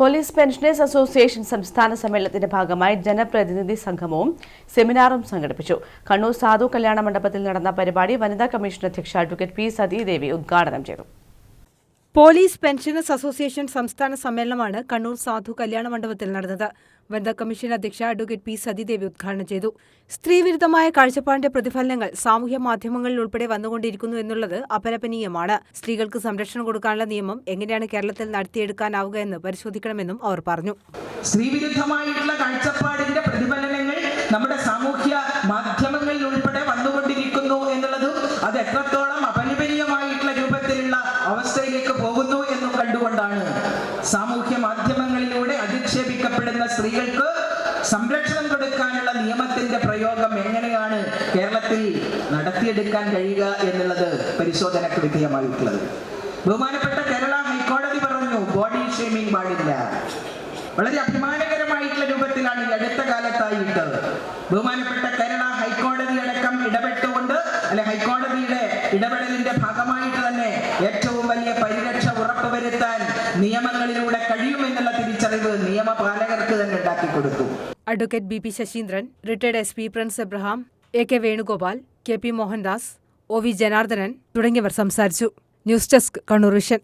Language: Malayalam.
പോലീസ് പെൻഷനേഴ്സ് അസോസിയേഷൻ സംസ്ഥാന സമ്മേളനത്തിന്റെ ഭാഗമായി ജനപ്രതിനിധി സംഗമവും സെമിനാറും സംഘടിപ്പിച്ചു. കണ്ണൂർ സാധു കല്യാണ മണ്ഡപത്തിൽ നടന്ന പരിപാടി വനിതാ കമ്മീഷൻ അധ്യക്ഷ അഡ്വക്കേറ്റ് പി സതീദേവി ഉദ്ഘാടനം ചെയ്തു. പോലീസ് പെൻഷനേഴ്സ് അസോസിയേഷൻ സംസ്ഥാന സമ്മേളനമാണ് കണ്ണൂർ സാധു കല്യാണ മണ്ഡപത്തിൽ നടന്നത്. വനിതാ കമ്മീഷൻ അധ്യക്ഷ അഡ്വക്കേറ്റ് പി സതിദേവി ഉദ്ഘാടനം ചെയ്തു. സ്ത്രീവിരുദ്ധമായ കാഴ്ചപ്പാടിന്റെ പ്രതിഫലനങ്ങൾ സാമൂഹ്യ മാധ്യമങ്ങളിൽ ഉൾപ്പെടെ വന്നുകൊണ്ടിരിക്കുന്നു എന്നുള്ളത് അപലപനീയമാണ്. സ്ത്രീകൾക്ക് സംരക്ഷണം കൊടുക്കാനുള്ള നിയമം എങ്ങനെയാണ് കേരളത്തിൽ നടത്തിയെടുക്കാനാവുക എന്ന് പരിശോധിക്കണമെന്നും അവർ പറഞ്ഞു. സ്ത്രീവിരുദ്ധമായിട്ടുള്ള കാഴ്ചപ്പാടിന്റെ പ്രതിഫലനങ്ങൾ നമ്മുടെ സാമൂഹ്യ മാധ്യമങ്ങളിൽ ഉൾപ്പെടെ വന്നുകൊണ്ടിരിക്കുന്നു എന്നുള്ളതും അത് എത്രത്തോളം അധിക്ഷേപിക്കപ്പെടുന്ന സ്ത്രീകൾക്ക് സംരക്ഷണം കൊടുക്കാനുള്ള നിയമത്തിന്റെ പ്രയോഗം എങ്ങനെയാണ് കേരളത്തിൽ നടത്തിയെടുക്കാൻ കഴിയുക എന്നുള്ളത് പരിശോധനക്ക് വിധേയമായിട്ടുള്ളത്. ബഹുമാനപ്പെട്ട കേരള ഹൈക്കോടതി പറഞ്ഞു ബോഡി ഷേമിംഗ് പാടില്ല. വളരെ അഭിമാനകരമായിട്ടുള്ള രൂപത്തിലാണ് ഈ അടുത്ത കാലത്തായിട്ട് ബഹുമാനപ്പെട്ട കേരള ഹൈക്കോടതി അടക്കം ഇടപെട്ടുകൊണ്ട് അല്ലെ ഹൈക്കോടതിയുടെ ഇടപെടലിന്റെ ഭാഗമായിട്ട് തന്നെ ഏറ്റവും വലിയ പരിരക്ഷ ഉറപ്പുവരുത്താൻ നിയമങ്ങളിലൂടെ കഴിയുമെന്നുള്ള തിരിച്ചറിവ് നിയമപാലകർക്ക് തന്നെ ഉണ്ടാക്കി കൊടുത്തു advocate B P Sasheendran retired S P Prince Abraham A K Venugopal K P Mohandas O V Janardhanan തുടങ്ങിയവർ സംസാരിച്ചു. News desk Kannur Vision.